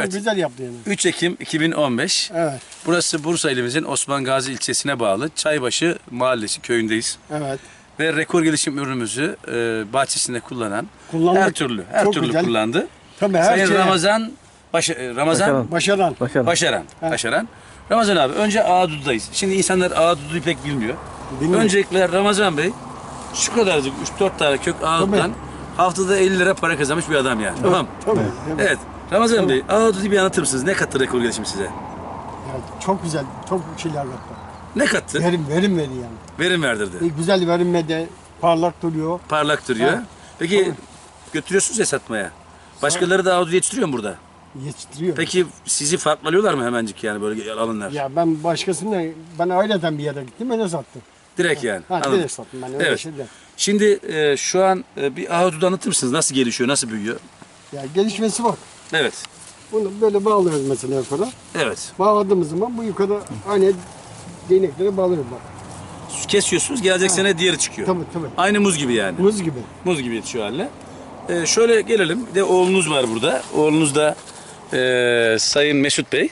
Evet. güzel yaptı yani. 3 Ekim 2015. Evet. Burası Bursa ilimizin Osman Gazi ilçesine bağlı Çaybaşı Mahallesi köyündeyiz. Evet. Ve rekor gelişim ürünümüzü e, bahçesinde kullanan Kullandık. her türlü her Çok türlü güzel. kullandı. Tabii her Sayın şey. Ramazan Baş, e, Ramazan Başaran. Başaran. Başaran. Başaran. Ramazan abi önce Ağadudu'dayız. Şimdi insanlar Ağadudu'yu pek bilmiyor. Bilmiyor. Öncelikle Ramazan Bey şu kadarcık 3-4 tane kök Ağadudu'dan haftada 50 lira para kazanmış bir adam yani. Tamam. Tabii. tabii. Evet. Ramazan Bey Ağadudu'yu bir anlatır mısınız? Ne kattı rekor gelişim size? Yani çok güzel. Çok şeyler yaptı. Ne kattı? Verim, verim veri yani. Verim verdirdi. E, güzel verim de parlak duruyor. Parlak duruyor. Ha. Peki Tabii. götürüyorsunuz ya satmaya. Başkaları da Ağadudu yetiştiriyor mu burada? Yetiştiriyor. Peki sizi farklı alıyorlar mı hemencik yani böyle alınlar? Ya ben başkasına, ben aileden bir yere gittim, öyle sattım. Direkt yani. Ha, Anladım. direkt sattım ben öyle Evet. şeyden. Şimdi e, şu an e, bir Ağadudu anlatır mısınız? Nasıl gelişiyor, nasıl büyüyor? Ya gelişmesi var. Evet. Bunu böyle bağlıyoruz mesela yukarı. Evet. Bağladığımız zaman bu yukarı aynı değnekleri bağlıyoruz bak. Kesiyorsunuz, gelecek sene diğeri çıkıyor. Tabii tabii. Aynı muz gibi yani. Muz gibi. Muz gibi yetişiyor haline. Ee, şöyle gelelim. Bir de oğlunuz var burada. Oğlunuz da e, Sayın Mesut Bey.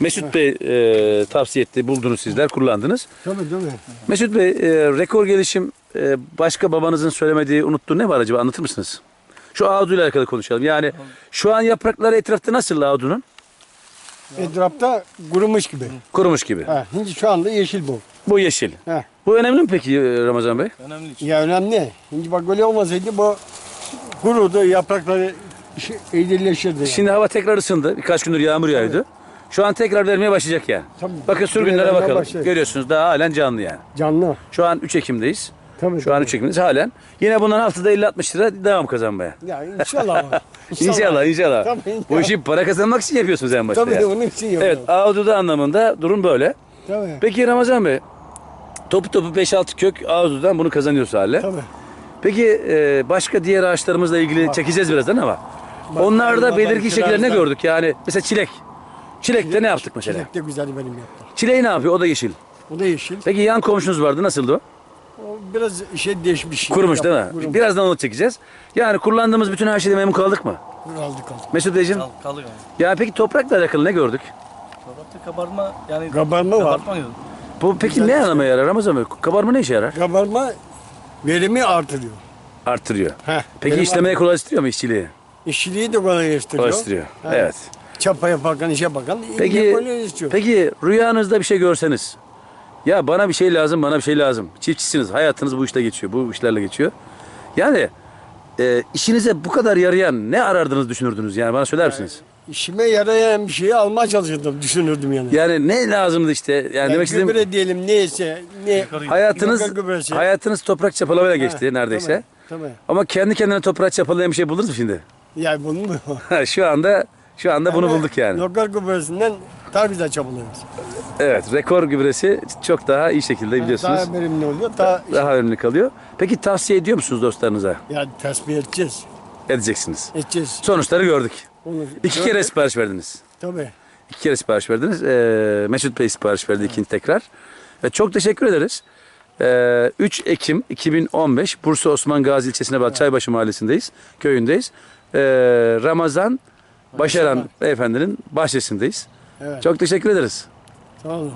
Mesut Bey e, tavsiye etti, buldunuz sizler, kullandınız. Tabii tabii. Mesut Bey, e, rekor gelişim e, başka babanızın söylemediği, unuttuğu ne var acaba anlatır mısınız? Şu Ağdu ile alakalı konuşalım. Yani şu an yaprakları etrafta nasıl Ağdu'nun? Etrafta kurumuş gibi. Kurumuş gibi. Ha, şimdi şu anda yeşil bu. Bu yeşil. Ha. Bu önemli mi peki e, Ramazan Bey? Ya önemli. Şimdi bak böyle olmasaydı bu kurudu, yaprakları eğrileşirdi. Yani. Şimdi hava tekrar ısındı. Birkaç gündür yağmur yağıyordu. Şu an tekrar vermeye başlayacak yani. Tabii. Bakın sürgünlere Vermeye bakalım. başlayacak. Görüyorsunuz daha halen canlı yani. Canlı. Şu an 3 Ekim'deyiz. Tabii. Şu an 3 Ekim'deyiz halen. Yine bundan haftada 50-60 lira devam kazanmaya. Ya inşallah. İnşallah inşallah. Tabii, Bu işi para kazanmak için yapıyorsunuz en başta. Tabii yani. onun için yapıyorum. Evet Ağdu'da anlamında durum böyle. Tabii. Peki Ramazan Bey topu topu 5-6 kök Ağdu'dan bunu kazanıyoruz hale. Tabii. Peki e, başka diğer ağaçlarımızla ilgili çekeceğiz birazdan ama onlarda onlardan belirgin şekilde ne gördük? Yani mesela çilek. Çilekte ne yaptık mesela? Çilek de güzel benim yaptı. Çileği ne yapıyor? O da yeşil. O da yeşil. Peki yan komşunuz vardı. Nasıldı o? O biraz şey değişmiş. Kurumuş değil mi? Kurumuş. Birazdan onu çekeceğiz. Yani kullandığımız bütün her şeyde memnun kaldık mı? Aldık aldık. Mesut Beyciğim? Kal, kalır yani. Ya peki toprakla alakalı ne gördük? Dolapta kabarma yani Kabarma var. kabartma yok. Bu peki ne anlama yarar Ramazan Bey? Kabarma ne işe yarar? Kabarma verimi artırıyor. Arttırıyor. Heh, Peki verim işlemeye kolaylaştırıyor mu işçiliği? İşçiliği de kolaylaştırıyor. Kolaylaştırıyor. Evet. Çapa yaparken, işe bakan Peki, peki rüyanızda bir şey görseniz. Ya bana bir şey lazım, bana bir şey lazım. Çiftçisiniz, hayatınız bu işte geçiyor, bu işlerle geçiyor. Yani e, işinize bu kadar yarayan ne arardınız düşünürdünüz yani bana söyler misiniz? İşime yarayan bir şeyi almaya çalışırdım, düşünürdüm yani. Yani ne lazımdı işte? Yani, yani demek istediğim gübre diyelim neyse, ne hayatınız gübresi. hayatınız toprak çapalamayla geçti Ha, neredeyse. Tabii. tabii. Ama kendi kendine toprak çapalayan bir şey buldunuz mu şimdi? Yani bunu mu? şu anda şu anda bunu bulduk yani. Lokal gübresinden daha güzel çabalıyoruz. Evet, rekor gübresi çok daha iyi şekilde biliyorsunuz. Daha verimli oluyor, daha Daha önemli kalıyor. Peki tavsiye ediyor musunuz dostlarınıza? yani tasfiye edeceğiz. Edeceksiniz. Edeceğiz. Sonuçları gördük. Onu İki kere sipariş verdiniz. Tabii. İki kere sipariş verdiniz. Ee, Mesut Bey sipariş verdi ikinci tekrar. Ve çok teşekkür ederiz. Ee, 3 Ekim 2015 Bursa Osman Gazi ilçesine bağlı Çaybaşı mahallesindeyiz. Köyündeyiz. Ee, Ramazan Başaran beyefendinin bahçesindeyiz. Evet. Çok teşekkür ederiz. Sağ olun.